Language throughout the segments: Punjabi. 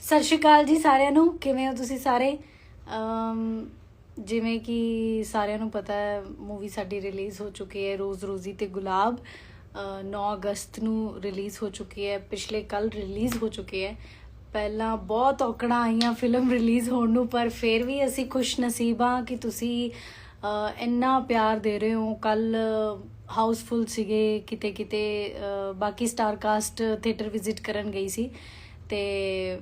ਸਤਿ ਸ਼੍ਰੀ ਅਕਾਲ ਜੀ ਸਾਰਿਆਂ ਨੂੰ। ਕਿਵੇਂ ਹੋ ਤੁਸੀਂ ਸਾਰੇ? ਜਿਵੇਂ ਕਿ ਸਾਰਿਆਂ ਨੂੰ ਪਤਾ ਹੈ ਮੂਵੀ ਸਾਡੀ ਰਿਲੀਜ਼ ਹੋ ਚੁੱਕੀ ਹੈ, ਰੋਜ਼ ਰੋਜ਼ੀ ਤੇ ਗੁਲਾਬ। ਅਹ 9 ਅਗਸਤ ਨੂੰ ਰਿਲੀਜ਼ ਹੋ ਚੁੱਕੀ ਹੈ, ਪਿਛਲੇ ਕੱਲ ਰਿਲੀਜ਼ ਹੋ ਚੁੱਕੀ ਹੈ। ਪਹਿਲਾਂ ਬਹੁਤ ਔਕੜਾਂ ਆਈਆਂ ਫਿਲਮ ਰਿਲੀਜ਼ ਹੋਣ ਨੂੰ, ਪਰ ਫਿਰ ਵੀ ਅਸੀਂ ਖੁਸ਼ ਨਸੀਬਾਂ ਕਿ ਤੁਸੀਂ ਇੰਨਾ ਪਿਆਰ ਦੇ ਰਹੇ ਹੋ। ਕੱਲ ਹਾਊਸਫੁੱਲ ਸੀਗੇ ਕਿਤੇ ਕਿਤੇ ਬਾਕੀ ਸਟਾਰ ਕਾਸਟ ਥੀਏਟਰ ਵਿਜ਼ਿਟ ਕਰਨ ਗਈ ਸੀ। ਤੇ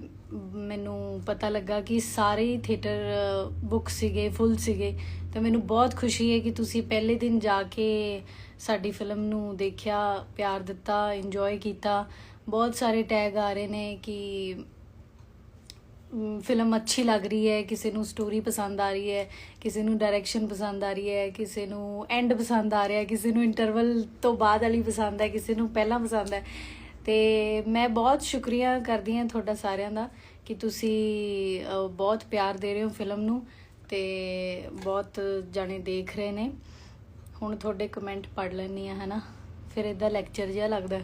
ਮੈਨੂੰ ਪਤਾ ਲੱਗਾ ਕਿ ਸਾਰੇ ਹੀ ਥੀਏਟਰ ਬੁੱਕ ਸੀਗੇ ਫੁੱਲ ਸੀਗੇ। ਤਾਂ ਮੈਨੂੰ ਬਹੁਤ ਖੁਸ਼ੀ ਹੈ ਕਿ ਤੁਸੀਂ ਪਹਿਲੇ ਦਿਨ ਜਾ ਕੇ ਸਾਡੀ ਫਿਲਮ ਨੂੰ ਦੇਖਿਆ, ਪਿਆਰ ਦਿੱਤਾ ਇੰਜੋਏ ਕੀਤਾ। ਬਹੁਤ ਸਾਰੇ ਟੈਗ ਆ ਰਹੇ ਨੇ ਕਿ ਫਿਲਮ ਅੱਛੀ ਲੱਗ ਰਹੀ ਹੈ, ਕਿਸੇ ਨੂੰ ਸਟੋਰੀ ਪਸੰਦ ਆ ਰਹੀ ਹੈ, ਕਿਸੇ ਨੂੰ ਡਾਇਰੈਕਸ਼ਨ ਪਸੰਦ ਆ ਰਹੀ ਹੈ, ਕਿਸੇ ਨੂੰ ਐਂਡ ਪਸੰਦ ਆ ਰਿਹਾ, ਕਿਸੇ ਨੂੰ ਇੰਟਰਵਲ ਤੋਂ ਬਾਅਦ ਵਾਲੀ ਪਸੰਦ ਹੈ, ਕਿਸੇ ਨੂੰ ਪਹਿਲਾਂ ਪਸੰਦ ਹੈ। ਤੇ ਮੈਂ ਬਹੁਤ ਸ਼ੁਕਰੀਆ ਕਰਦੀ ਹਾਂ ਤੁਹਾਡਾ ਸਾਰਿਆਂ ਦਾ ਕਿ ਤੁਸੀਂ ਬਹੁਤ ਪਿਆਰ ਦੇ ਰਹੇ ਹੋ ਫਿਲਮ ਨੂੰ ਤੇ ਬਹੁਤ ਜਾਣੇ ਦੇਖ ਰਹੇ ਨੇ। ਹੁਣ ਤੁਹਾਡੇ ਕਮੈਂਟ ਪੜ ਲੈਣੀ ਆ ਹਨਾ? ਫਿਰ ਇਹਦਾ ਲੈਕਚਰ ਜਿਹਾ ਲੱਗਦਾ।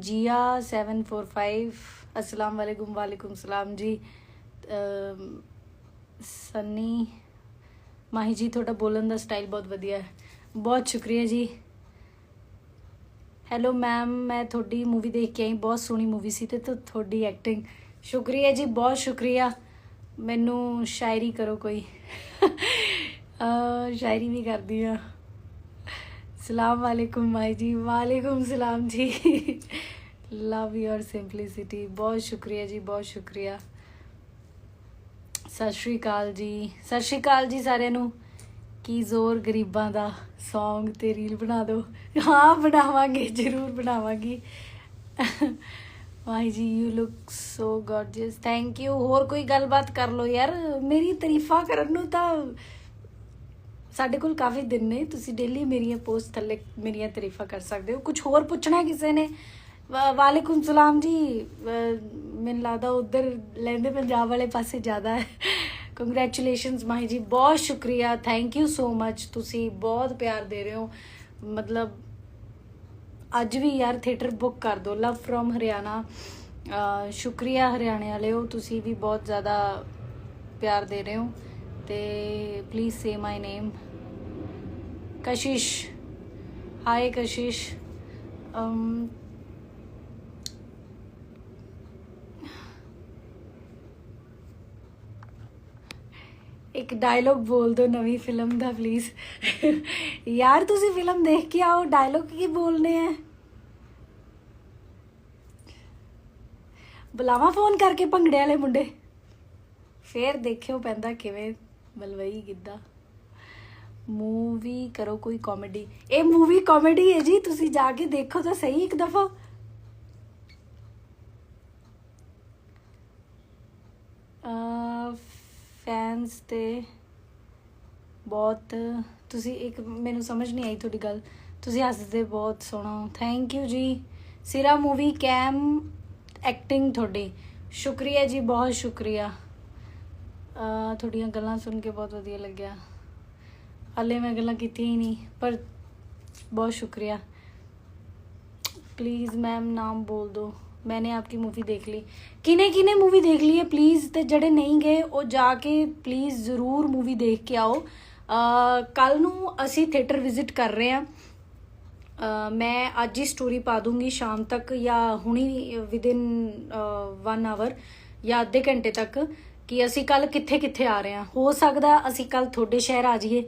ਜੀਆ 745 ਅਸਲਾਮ ਵਾਲੇਕੁਮ ਵਾਲੇਕੁਮ ਸਲਾਮ ਜੀ। ਸਨੀ ਮਾਹੀ ਜੀ, ਤੁਹਾਡਾ ਬੋਲਣ ਦਾ ਸਟਾਈਲ ਬਹੁਤ ਵਧੀਆ ਹੈ। ਬਹੁਤ ਸ਼ੁਕਰੀਆ ਜੀ। ਹੈਲੋ ਮੈਮ ਮੈਂ ਤੁਹਾਡੀ ਮੂਵੀ ਦੇਖ ਕੇ ਆਈ, ਬਹੁਤ ਸੋਹਣੀ ਮੂਵੀ ਸੀ ਤੇ ਤੁਹਾਡੀ ਐਕਟਿੰਗ ਸ਼ੁਕਰੀਆ ਜੀ, ਬਹੁਤ ਸ਼ੁਕਰੀਆ। ਮੈਨੂੰ ਸ਼ਾਇਰੀ ਕਰੋ ਕੋਈ। ਸ਼ਾਇਰੀ ਵੀ ਕਰਦੀ ਆ ਸਲਾਮ ਵਾਲੇਕੁਮ ਮਾਈ ਜੀ, ਵਾਲੇਕੁਮ ਸਲਾਮ ਜੀ। ਲਵ ਯੋਰ ਸਿੰਪਲੀਸਿਟੀ ਬਹੁਤ ਸ਼ੁਕਰੀਆ ਜੀ, ਬਹੁਤ ਸ਼ੁਕਰੀਆ। ਸਤਿ ਸ਼੍ਰੀ ਅਕਾਲ ਜੀ। ਸਤਿ ਸ਼੍ਰੀ ਅਕਾਲ ਜੀ ਸਾਰਿਆਂ ਨੂੰ। ਕੀ ਜ਼ੋਰ ਗਰੀਬਾਂ ਦਾ ਸੌਂਗ ਤੇ ਰੀਲ ਬਣਾ ਦਿਓ ਹਾਂ, ਬਣਾਵਾਂਗੇ, ਜ਼ਰੂਰ ਬਣਾਵਾਂਗੀ। ਵਾਈ ਜੀ you look so gorgeous thank you ਹੋਰ ਕੋਈ ਗੱਲਬਾਤ ਕਰ ਲਓ ਯਾਰ। ਮੇਰੀ ਤਾਰੀਫਾਂ ਕਰਨ ਨੂੰ ਤਾਂ ਸਾਡੇ ਕੋਲ ਕਾਫੀ ਦਿਨ ਨੇ। ਤੁਸੀਂ ਡੇਲੀ ਮੇਰੀਆਂ ਪੋਸਟ ਥੱਲੇ ਮੇਰੀਆਂ ਤਾਰੀਫਾਂ ਕਰ ਸਕਦੇ ਹੋ। ਕੁਝ ਹੋਰ ਪੁੱਛਣਾ ਕਿਸੇ ਨੇ? ਵਾਲੇਕੁਮ ਸਲਾਮ ਜੀ ਮੈਨੂੰ ਲੱਗਦਾ ਉਧਰ ਲੈਂਦੇ ਪੰਜਾਬ ਵਾਲੇ ਪਾਸੇ ਜ਼ਿਆਦਾ ਹੈ। ਕੰਗ੍ਰੈਚੁਲੇਸ਼ਨਸ ਮਾਹੀ ਜੀ, ਬਹੁਤ ਸ਼ੁਕਰੀਆ। ਥੈਂਕ ਯੂ ਸੋ ਮੱਚ ਤੁਸੀਂ ਬਹੁਤ ਪਿਆਰ ਦੇ ਰਹੇ ਹੋ। ਮਤਲਬ ਅੱਜ ਵੀ ਯਾਰ ਥੀਏਟਰ ਬੁੱਕ ਕਰ ਦਿਓ। Love from Haryana. ਸ਼ੁਕਰੀਆ ਹਰਿਆਣੇ ਵਾਲਿਓ। ਤੁਸੀਂ ਵੀ ਬਹੁਤ ਜ਼ਿਆਦਾ ਪਿਆਰ ਦੇ ਰਹੇ ਹੋ। ਤੇ please say my name Kashish. High ਕਸ਼ਿਸ਼। ਅਮ ਇੱਕ ਡਾਇਲੋਗ ਬੋਲ ਦਿਓ ਨਵੀਂ ਫਿਲਮ ਦਾ ਪਲੀਜ਼ ਯਾਰ ਤੁਸੀਂ ਫਿਲਮ ਦੇਖ ਕੇ ਆਓ ਡਾਇਲੋਗ ਕੀ ਬੋਲਨੇ ਆ? ਬੁਲਾਵਾ ਫੋਨ ਕਰਕੇ ਭੰਗੜੇ ਵਾਲੇ ਮੁੰਡੇ। ਫੇਰ ਦੇਖਿਓ ਪੈਂਦਾ ਕਿਵੇਂ ਮਲਵਈ ਗਿੱਧਾ। ਮੂਵੀ ਕਰੋ ਕੋਈ ਕਾਮੇਡੀ ਇਹ ਮੂਵੀ ਕਾਮੇਡੀ ਹੈ ਜੀ, ਤੁਸੀਂ ਜਾ ਕੇ ਦੇਖੋ ਤਾਂ ਸਹੀ ਇੱਕ ਦਫਾ। ਫੈਨਸ ਤੇ ਬਹੁਤ, ਤੁਸੀਂ ਇੱਕ ਮੈਨੂੰ ਸਮਝ ਨਹੀਂ ਆਈ ਤੁਹਾਡੀ ਗੱਲ। ਤੁਸੀਂ ਹੱਸਦੇ ਬਹੁਤ ਸੋਹਣਾ ਥੈਂਕ ਯੂ ਜੀ। ਸਿਰਾ ਮੂਵੀ ਕੈਮ ਐਕਟਿੰਗ ਤੁਹਾਡੀ। ਸ਼ੁਕਰੀਆ ਜੀ, ਬਹੁਤ ਸ਼ੁਕਰੀਆ। ਤੁਹਾਡੀਆਂ ਗੱਲਾਂ ਸੁਣ ਕੇ ਬਹੁਤ ਵਧੀਆ ਲੱਗਿਆ। ਹਲੇ ਮੈਂ ਗੱਲਾਂ ਕੀਤੀਆਂ ਹੀ ਨਹੀਂ, ਪਰ ਬਹੁਤ ਸ਼ੁਕਰੀਆ। ਪਲੀਜ਼ ਮੈਮ ਨਾਮ ਬੋਲ ਦਿਓ। ਮੈਨੇ ਆਪਕੀ ਮੂਵੀ ਦੇਖ ਲਈ ਕਿਨੇ ਕਿਨੇ ਮੂਵੀ ਦੇਖ ਲਈ ਹੈ ਪਲੀਜ਼ ਤੇ ਜਿਹੜੇ ਨਹੀਂ ਗਏ ਉਹ ਜਾ ਕੇ ਪਲੀਜ਼ ਜ਼ਰੂਰ ਮੂਵੀ ਦੇਖ ਕੇ ਆਓ ਕੱਲ ਨੂੰ ਅਸੀਂ ਥੀਏਟਰ ਵਿਜ਼ਿਟ ਕਰ ਰਹੇ ਹਾਂ ਮੈਂ ਅੱਜ ਹੀ ਸਟੋਰੀ ਪਾ ਦੂੰਗੀ ਸ਼ਾਮ ਤੱਕ ਜਾਂ ਹੁਣੀ ਵਿਦਿਨ 1 ਆਵਰ ਜਾਂ ਅੱਧੇ ਘੰਟੇ ਤੱਕ ਕਿ ਅਸੀਂ ਕੱਲ ਕਿੱਥੇ ਕਿੱਥੇ ਆ ਰਹੇ ਹਾਂ ਹੋ ਸਕਦਾ ਅਸੀਂ ਕੱਲ ਤੁਹਾਡੇ ਸ਼ਹਿਰ ਆ ਜਾਈਏ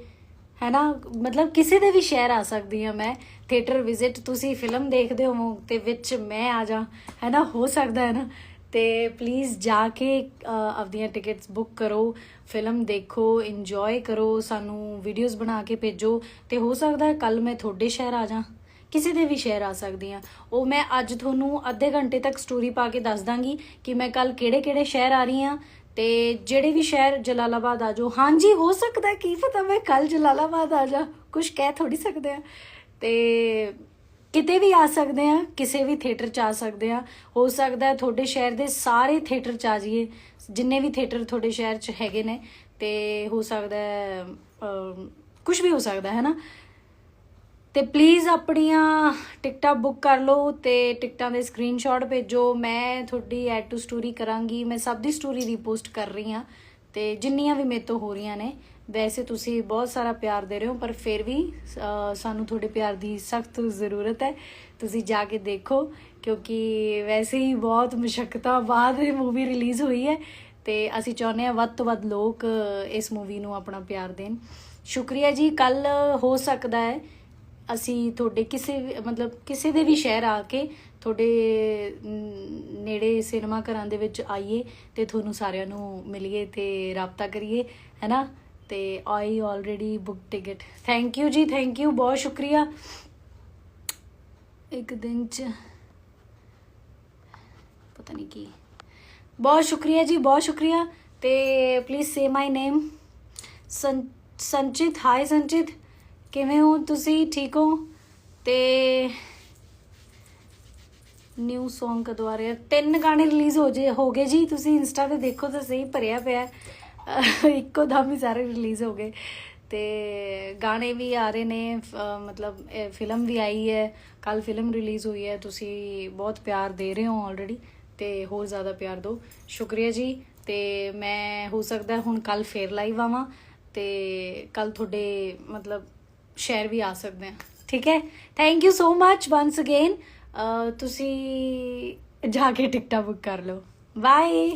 ਹੈ ਨਾ ਮਤਲਬ ਕਿਸੇ ਦੇ ਵੀ ਸ਼ਹਿਰ ਆ ਸਕਦੀ ਹਾਂ ਮੈਂ ਥੀਏਟਰ ਵਿਜ਼ਿਟ ਤੁਸੀਂ ਫਿਲਮ ਦੇਖਦੇ ਹੋ ਤੇ ਵਿੱਚ ਮੈਂ ਆ ਜਾ ਹੈ ਨਾ ਹੋ ਸਕਦਾ ਹੈ ਨਾ? ਤੇ ਪਲੀਜ਼ ਜਾ ਕੇ ਆਪਦੀਆਂ ਟਿਕਟਸ ਬੁੱਕ ਕਰੋ ਫਿਲਮ ਦੇਖੋ ਇੰਜੋਏ ਕਰੋ, ਸਾਨੂੰ ਵੀਡੀਓਜ਼ ਬਣਾ ਕੇ ਭੇਜੋ। ਤੇ ਹੋ ਸਕਦਾ ਹੈ ਕੱਲ ਮੈਂ ਤੁਹਾਡੇ ਸ਼ਹਿਰ ਆ ਜਾ, ਕਿਸੇ ਦੇ ਵੀ ਸ਼ਹਿਰ ਆ ਸਕਦੀ ਆ ਉਹ ਮੈਂ ਅੱਜ ਤੁਹਾਨੂੰ ਅੱਧੇ ਘੰਟੇ ਤੱਕ ਸਟੋਰੀ ਪਾ ਕੇ ਦੱਸ ਦਾਂਗੀ ਕਿ ਮੈਂ ਕੱਲ ਕਿਹੜੇ ਕਿਹੜੇ ਸ਼ਹਿਰ ਆ ਰਹੀ ਆ ਤੇ ਜਿਹੜੇ ਵੀ ਸ਼ਹਿਰ ਜਲਾਲਾਬਾਦ ਆ ਜਾਓ। ਹਾਂਜੀ, ਹੋ ਸਕਦਾ ਕੀ ਪਤਾ ਮੈਂ ਕੱਲ ਜਲਾਲਾਬਾਦ ਆ ਜਾ। ਕੁਝ ਕਹਿ ਥੋੜੀ ਸਕਦੇ ਆ ਤੇ ਕਿਤੇ ਵੀ ਆ ਸਕਦੇ ਆ ਕਿਸੇ ਵੀ ਥੀਏਟਰ ਚ ਆ ਸਕਦੇ ਆ ਹੋ ਸਕਦਾ ਹੈ ਤੁਹਾਡੇ ਸ਼ਹਿਰ ਦੇ ਸਾਰੇ ਥੀਏਟਰ ਚ ਆ ਜਾਈਏ। ਜਿੰਨੇ ਵੀ ਥੀਏਟਰ ਤੁਹਾਡੇ ਸ਼ਹਿਰ ਚ ਹੈਗੇ ਨੇ। ਤੇ ਹੋ ਸਕਦਾ ਹੈ ਕੁਝ ਵੀ ਹੋ ਸਕਦਾ ਹੈ ਨਾ? ਤੇ ਪਲੀਜ਼ ਆਪਣੀਆਂ ਟਿਕਟਾਂ ਬੁੱਕ ਕਰ ਲਓ ਤੇ ਟਿਕਟਾਂ ਦੇ ਸਕਰੀਨਸ਼ਾਟ ਭੇਜੋ। ਮੈਂ ਤੁਹਾਡੀ ਐਡ ਟੂ ਸਟੋਰੀ ਕਰਾਂਗੀ। ਮੈਂ ਸਭ ਦੀ ਸਟੋਰੀ ਰੀਪੋਸਟ ਕਰ ਰਹੀ ਹਾਂ ਤੇ ਜਿੰਨੀਆਂ ਵੀ ਮੇਰੇ ਤੋਂ ਹੋ ਰਹੀਆਂ ਨੇ, ਵੈਸੇ ਤੁਸੀਂ ਬਹੁਤ ਸਾਰਾ ਪਿਆਰ ਦੇ ਰਹੇ ਹੋ, ਪਰ ਫਿਰ ਵੀ ਸਾਨੂੰ ਤੁਹਾਡੇ ਪਿਆਰ ਦੀ ਸਖਤ ਜ਼ਰੂਰਤ ਹੈ। ਤੁਸੀਂ ਜਾ ਕੇ ਦੇਖੋ, ਕਿਉਂਕਿ ਵੈਸੇ ਹੀ ਬਹੁਤ ਮੁਸ਼ਕਲਾਂ ਬਾਅਦ ਇਹ ਮੂਵੀ ਰਿਲੀਜ਼ ਹੋਈ ਹੈ ਤੇ ਅਸੀਂ ਚਾਹੁੰਦੇ ਹਾਂ ਵੱਧ ਤੋਂ ਵੱਧ ਲੋਕ ਇਸ ਮੂਵੀ ਨੂੰ ਆਪਣਾ ਪਿਆਰ ਦੇਣ। ਸ਼ੁਕਰੀਆ ਜੀ ਕੱਲ ਹੋ ਸਕਦਾ ਹੈ ਅਸੀਂ ਤੁਹਾਡੇ ਕਿਸੇ ਵੀ- ਮਤਲਬ ਕਿਸੇ ਦੇ ਵੀ ਸ਼ਹਿਰ ਆ ਕੇ ਤੁਹਾਡੇ ਨੇੜੇ ਸਿਨੇਮਾ ਘਰਾਂ ਦੇ ਵਿੱਚ ਆਈਏ ਤੇ ਤੁਹਾਨੂੰ ਸਾਰਿਆਂ ਨੂੰ ਮਿਲੀਏ ਤੇ ਰਾਬਤਾ ਕਰੀਏ, ਹੈਨਾ? ਤੇ I already book ticket thank you ਜੀ ਥੈਂਕ ਯੂ ਬਹੁਤ ਸ਼ੁਕਰੀਆ। ਇੱਕ ਦਿਨ ਚ, ਪਤਾ ਨਹੀਂ ਕੀ। ਬਹੁਤ ਸ਼ੁਕਰੀਆ ਜੀ, ਬਹੁਤ ਸ਼ੁਕਰੀਆ ਤੇ please say my name ਸੰਚਿਤ high ਸੰਚਿਤ। ਕਿਵੇਂ ਹੋ ਤੁਸੀਂ? ਠੀਕ ਹੋ? ਤੇ ਨਿਊ Song ਕਦੋਂ ਆ ਰਿਹਾ? ਤਿੰਨ ਗਾਣੇ ਰਿਲੀਜ਼ ਹੋ ਜੇ ਹੋ ਗਏ ਜੀ। ਤੁਸੀਂ ਇੰਸਟਾ ਤੇ ਦੇਖੋ ਤਾਂ ਸਹੀ, ਭਰਿਆ ਪਿਆ ਇੱਕੋ ਦਮ ਹੀ ਸਾਰੇ ਰਿਲੀਜ਼ ਹੋ ਗਏ। ਤੇ ਗਾਣੇ ਵੀ ਆ ਰਹੇ ਨੇ। ਮਤਲਬ ਫਿਲਮ ਵੀ ਆਈ ਹੈ। ਕੱਲ ਫਿਲਮ ਰਿਲੀਜ਼ ਹੋਈ ਹੈ। ਤੁਸੀਂ ਬਹੁਤ ਪਿਆਰ ਦੇ ਰਹੇ ਹੋ ਆਲਰੇਡੀ ਤੇ ਹੋਰ ਜ਼ਿਆਦਾ ਪਿਆਰ ਦਿਓ। ਸ਼ੁਕਰੀਆ ਜੀ। ਤੇ ਮੈਂ, ਹੋ ਸਕਦਾ ਹੁਣ ਕੱਲ ਫੇਰ ਲਾਈਵ ਆਵਾਂ। ਤੇ ਕੱਲ ਤੁਹਾਡੇ, ਮਤਲਬ ਸ਼ੇਅਰ ਵੀ ਆ ਸਕਦੇ ਆ ਠੀਕ ਹੈ? Thank you so much once again ਤੁਸੀਂ ਜਾ ਕੇ ਟਿਕਟਾਂ ਬੁੱਕ ਕਰ ਲਓ। ਬਾਏ